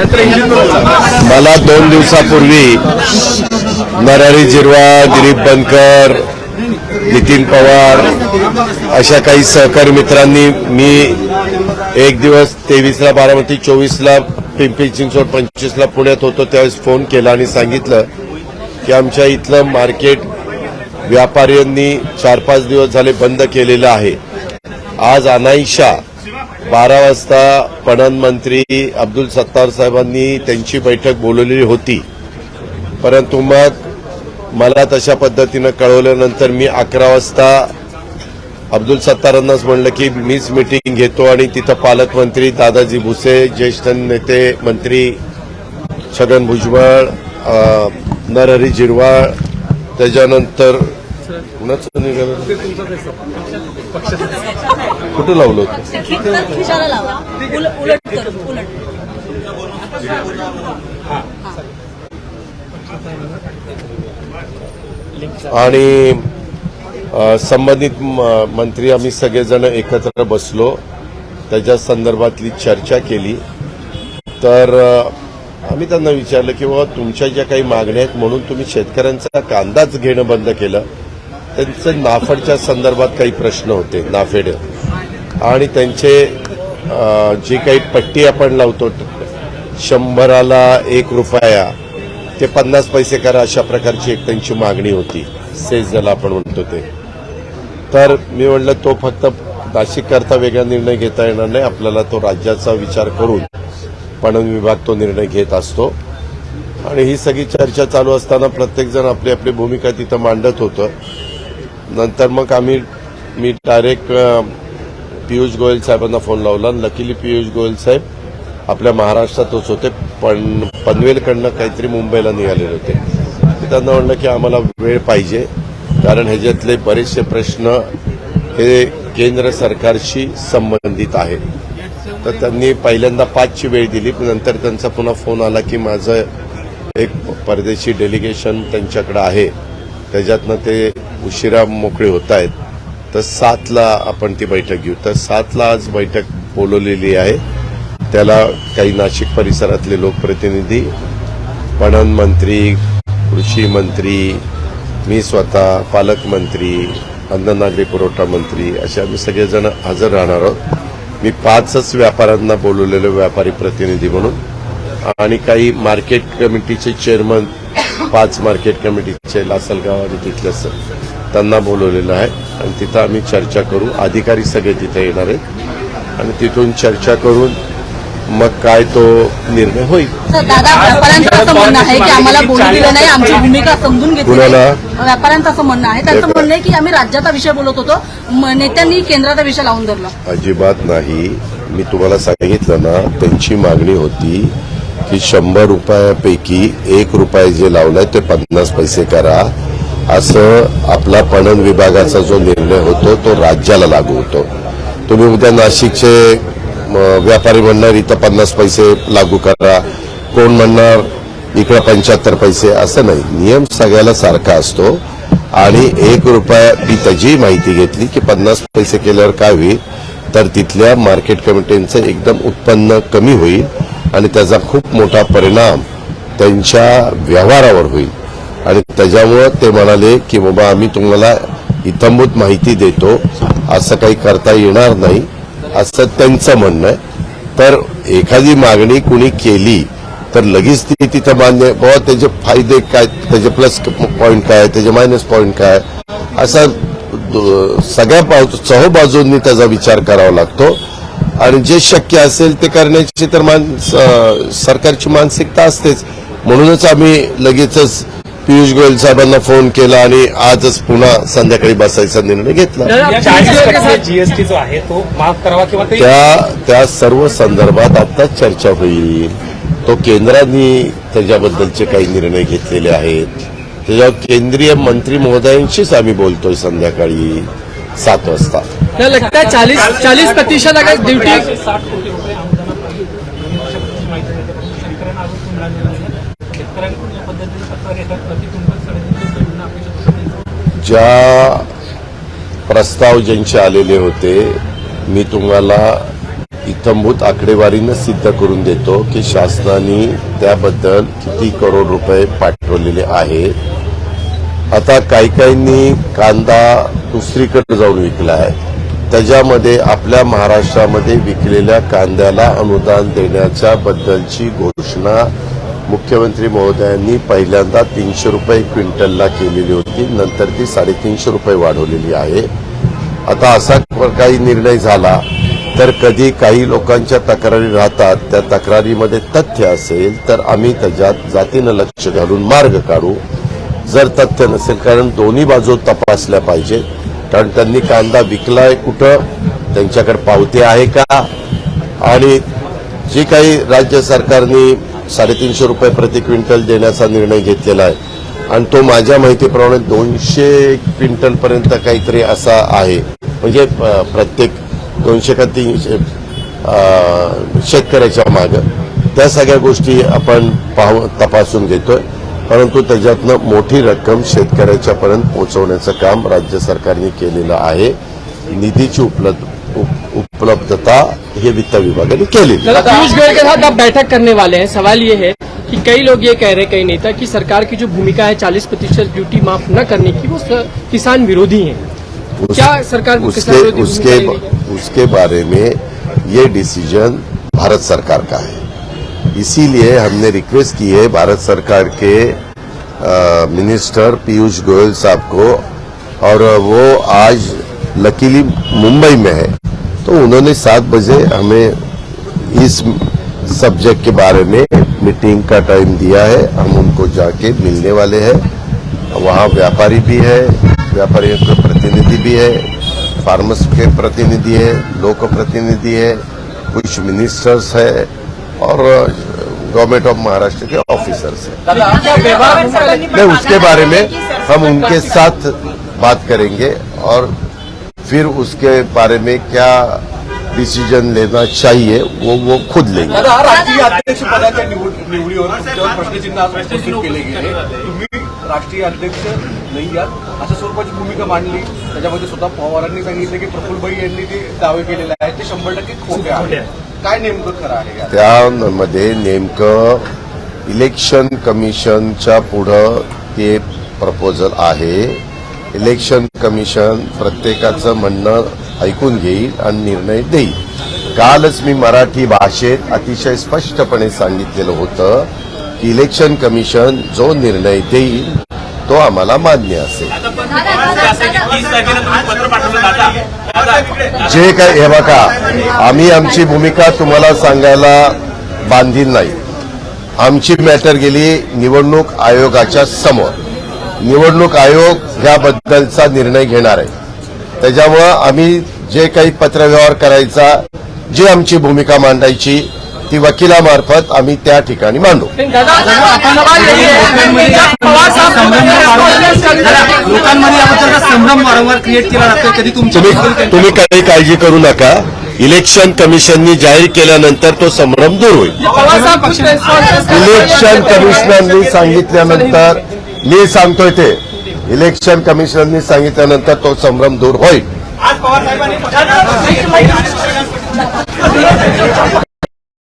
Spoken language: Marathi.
मला दोन दिवसापूर्वी नरहरी जिरवा दिलीप बनकर नितीन पवार अशा काही सहकारी मित्रांनी मी एक दिवस तेवीसला बारामती चोवीसला पिंपरी चिंचवड पंचवीसला पुण्यात होतो. त्यावेळेस फोन केला आणि सांगितलं की आमच्या इथलं मार्केट व्यापाऱ्यांनी चार पाच दिवस झाले बंद केलेलं आहे. आज अनाईशा बारा वाजता पणन मंत्री अब्दुल सत्तार साहेबांनी त्यांची बैठक बोलवलेली होती. परंतु मग मला तशा पद्धतीनं कळवल्यानंतर मी अकरा वाजता अब्दुल सत्तारांनाच म्हणलं की मीच मिटिंग घेतो आणि तिथं पालकमंत्री दादाजी भुसे ज्येष्ठ नेते मंत्री छगन भुजबळ नरहरी जिरवाळ त्याच्यानंतर कुणाचं निघालं कुठं लावलं आणि संबंधित मंत्री आम्ही सगळेजण एकत्र बसलो. त्याच्या संदर्भातली चर्चा केली. तर आम्ही त्यांना विचारलं की बाबा तुमच्या ज्या काही मागण्या आहेत म्हणून तुम्ही शेतकऱ्यांचा कांदाच घेणं बंद केलं. त्यांचं नाफेडच्या संदर्भात काही प्रश्न होते नाफेड. आणि त्यांचे जी काही पट्टी आपण लावतो शंभराला एक रुपया ते पन्नास पैसे करा अशा प्रकारची एक त्यांची मागणी होती सेज ज्याला आपण म्हणतो ते. तर मी म्हणलं तो फक्त नाशिककरता वेगळा निर्णय घेता येणार नाही आपल्याला तो राज्याचा विचार करून पणन विभाग तो निर्णय घेत असतो. आणि ही सगळी चर्चा चालू असताना प्रत्येकजण आपली आपली भूमिका तिथं मांडत होतं. नंतर मग आम्ही मी डायरेक्ट पियुष गोयल साहेबांना फोन लावला. आणि लकीली पियुष गोयल साहेब आपल्या महाराष्ट्रातच होते पण पनवेलकडनं काहीतरी मुंबईला निघालेले होते. त्यांना म्हणलं की आम्हाला वेळ पाहिजे कारण ह्याच्यातले बरेचसे प्रश्न हे केंद्र सरकारशी संबंधित आहेत. तर त्यांनी पहिल्यांदा पाचची वेळ दिली नंतर त्यांचा पुन्हा फोन आला की माझं एक परदेशी डेलिगेशन त्यांच्याकडे आहे. त्याच्यातनं ते उशिरा मोकळे होत आहेत तर सातला आपण ती बैठक घेऊ. तर सातला आज बैठक बोलवलेली आहे. त्याला काही नाशिक परिसरातले लोकप्रतिनिधी पणन मंत्री कृषी मंत्री मी स्वतः पालकमंत्री अन्न नागरी पुरवठा मंत्री असे आम्ही सगळेजण हजर राहणार आहोत. मी पाचच व्यापाऱ्यांना बोलवलेलो व्यापारी प्रतिनिधी म्हणून. आणि काही मार्केट कमिटीचे चेअरमन पाच मार्केट कमिटीचे लासलगाव आणि तिथले स- त्यांना बोलवलेलं आहे. आणि तिथं आम्ही चर्चा करू. अधिकारी सगळे तिथे येणार आहेत. आणि तिथून चर्चा करून मग काय तो निर्णय होईल. कुणाला? व्यापाऱ्यांचं असं म्हणणं आहे. त्यांचं म्हणणं आहे की आम्ही राज्याचा विषय बोलत होतो. नेत्यांनी केंद्राचा विषय लावून धरला. अजिबात नाही. मी तुम्हाला सांगितलं ना त्यांची मागणी होती की शंभर रुपयापैकी एक रुपये जे लावलाय ते पन्नास पैसे करा. असं आपला पणन विभागाचा जो निर्णय होतो तो राज्याला लागू होतो. तुम्ही उद्या नाशिकचे व्यापारी म्हणणार इथं पन्नास पैसे लागू करा. कोण म्हणणार इकडं पंच्याहत्तर पैसे? असं नाही. नियम सगळ्याला सारखा असतो. आणि एक रुपया ती त्याची माहिती घेतली की पन्नास पैसे केल्यावर काय होईल? तर तिथल्या मार्केट कमिटीचं एकदम उत्पन्न कमी होईल. आणि त्याचा खूप मोठा परिणाम त्यांच्या व्यवहारावर होईल. आणि त्याच्यामुळं ते म्हणाले की बाबा आम्ही तुम्हाला इतंभूत माहिती देतो. असं काही करता येणार नाही. असं त्यांचं म्हणणं आहे. तर एखादी मागणी कुणी केली तर लगेच ती तिथं मान्य बाबा त्याचे फायदे काय? त्याचे प्लस पॉईंट काय? त्याचे मायनस पॉईंट काय? असा सगळ्या बाजू बाजूंनी त्याचा विचार करावा लागतो. आणि जे शक्य असेल ते करण्याची तर मान स- सरकारची मानसिकता असतेच. म्हणूनच आम्ही लगेचच पियुष गोयल साहेबांना फोन केला आणि आजच पुन्हा संध्याकाळी बसायचा निर्णय घेतला. जीएसटी जो आहे तो माफ करावा किंवा त्या त्या सर्व संदर्भात आताच चर्चा होईल. तो केंद्राने त्याच्याबद्दलचे काही निर्णय घेतलेले आहेत. त्याच्यावर केंद्रीय मंत्री महोदयांशीच आम्ही बोलतोय संध्याकाळी. सात वाजता लगता है चालीस चालीस प्रतिशत अगर ड्यूटी. ज्या प्रस्ताव ज्यांचे आलेले होते मी तुम्हाला इथंभूत आकडेवारीनं सिद्ध करून देतो की शासनाने त्याबद्दल किती करोड रुपये पाठवलेले आहेत आता काही काहींनी कांदा दुसरीकडे जाऊन विकला आहे. त्याच्यामध्ये आपल्या महाराष्ट्रामध्ये विकलेल्या कांद्याला अनुदान देण्याच्या बद्दलची घोषणा मुख्यमंत्री महोदयांनी पहिल्यांदा तीनशे रुपये क्विंटलला केलेली होती. नंतर ती साडेतीनशे रुपये वाढवलेली आहे. आता असा काही निर्णय झाला तर कधी काही लोकांच्या तक्रारी राहतात. त्या तक्रारीमध्ये तथ्य असेल तर आम्ही त्याच्यात जातीनं लक्ष घालून मार्ग काढू. जर तथ्य नसेल कारण दोन्ही बाजू तपासल्या पाहिजेत. कारण त्यांनी कांदा विकलाय कुठं? त्यांच्याकडे पावती आहे का? आणि जी काही राज्य सरकारने साडेतीनशे रुपये प्रति क्विंटल देण्याचा निर्णय घेतलेला आहे आणि तो माझ्या माहितीप्रमाणे दोनशे क्विंटलपर्यंत काहीतरी असा आहे. म्हणजे प्रत्येक दोनशे का तीनशे शेतकऱ्याच्या मागं. त्या सगळ्या गोष्टी आपण पाहू तपासून घेतोय. परंतु त्याच्यातनं मोठी रक्कम शेतकऱ्याच्या पर्यंत पोहोचवण्याचं काम राज्य सरकारने केलेलं आहे. निधीची उपलब्ध उप- उपलब्धता हे वित्त विभागाने केलेली आहे. दादा पीयूष गोयल के साथ आप बैठक करने वाले हैं। सवाल ये है कि कई लोग ये कह रहे हैं कई नेता कि सरकार की जो भूमिका है 40 प्रतिशत ड्यूटी माफ़ न करने की वो किसान विरोधी है। उस- क्या सरकार किसान उसके उसके उसके बारे में ये डिसीज़न भारत सरकार का है। इसीलिए हमने रिक्वेस्ट की है भारत सरकार के अ, मिनिस्टर पीयूष गोयल साहब को और वो आज लकीली मुंबई में है। तो उन्होंने सात बजे हमें इस सब्जेक्ट के बारे में मीटिंग का टाइम दिया है। हम उनको जाके मिलने वाले हैं। वहाँ व्यापारी भी है व्यापारियों के प्रतिनिधि भी है फार्मर्स के प्रतिनिधि है लोक प्रतिनिधि है कुछ मिनिस्टर्स है और गवर्नमेंट ऑफ़ महाराष्ट्र के ऑफिसर्स है। नहीं उसके बारे में हम उनके साथ बात करेंगे और फिर उसके बारे में क्या डिसीज़न लेना चाहिए वो वो खुद लेंगे। राष्ट्रीय अध्यक्ष पदाच्या निवड निवडीवर प्रश्नचिन्ह केले गेले. तुम्ही राष्ट्रीय अध्यक्ष नाही आहात अशा स्वरूपाची भूमिका मांडली. त्याच्यामध्ये स्वतः पवारांनी सांगितलं की यांनी जे दावे केलेले आहेत ते शंभर टक्के खोटे आहेत. काय नेमकं खरं आहे? त्यामध्ये नेमकं इलेक्शन कमिशनच्या पुढं ते प्रपोजल आहे. इलेक्शन कमिशन प्रत्येकाचं म्हणणं ऐकून घेईल आणि निर्णय देईल. कालच मी मराठी भाषेत अतिशय स्पष्टपणे सांगितलेलं होतं की इलेक्शन कमिशन जो निर्णय देईल तो आम्हाला मान्य असेल. जे काय हे बघा आम्ही आमची भूमिका तुम्हाला सांगायला बांधील नाही. आमची मॅटर गेली निवडणूक आयोगाच्या समोर. निवडणूक आयोग याबद्दलचा निर्णय घेणार आहे. त्याच्यामुळं आम्ही जे काही पत्रव्यवहार करायचा जी आमची भूमिका मांडायची ती वकिलामार्फत आम्ही त्या ठिकाणी मांडू. तुम्ही तुम्ही काही काळजी करू नका. इलेक्शन कमिशननी जाहीर केल्यानंतर तो संभ्रम दूर होईल. इलेक्शन कमिशनरनी सांगितल्यानंतर मी सांगतोय ते. इलेक्शन कमिशनरनी सांगितल्यानंतर तो संभ्रम दूर होईल.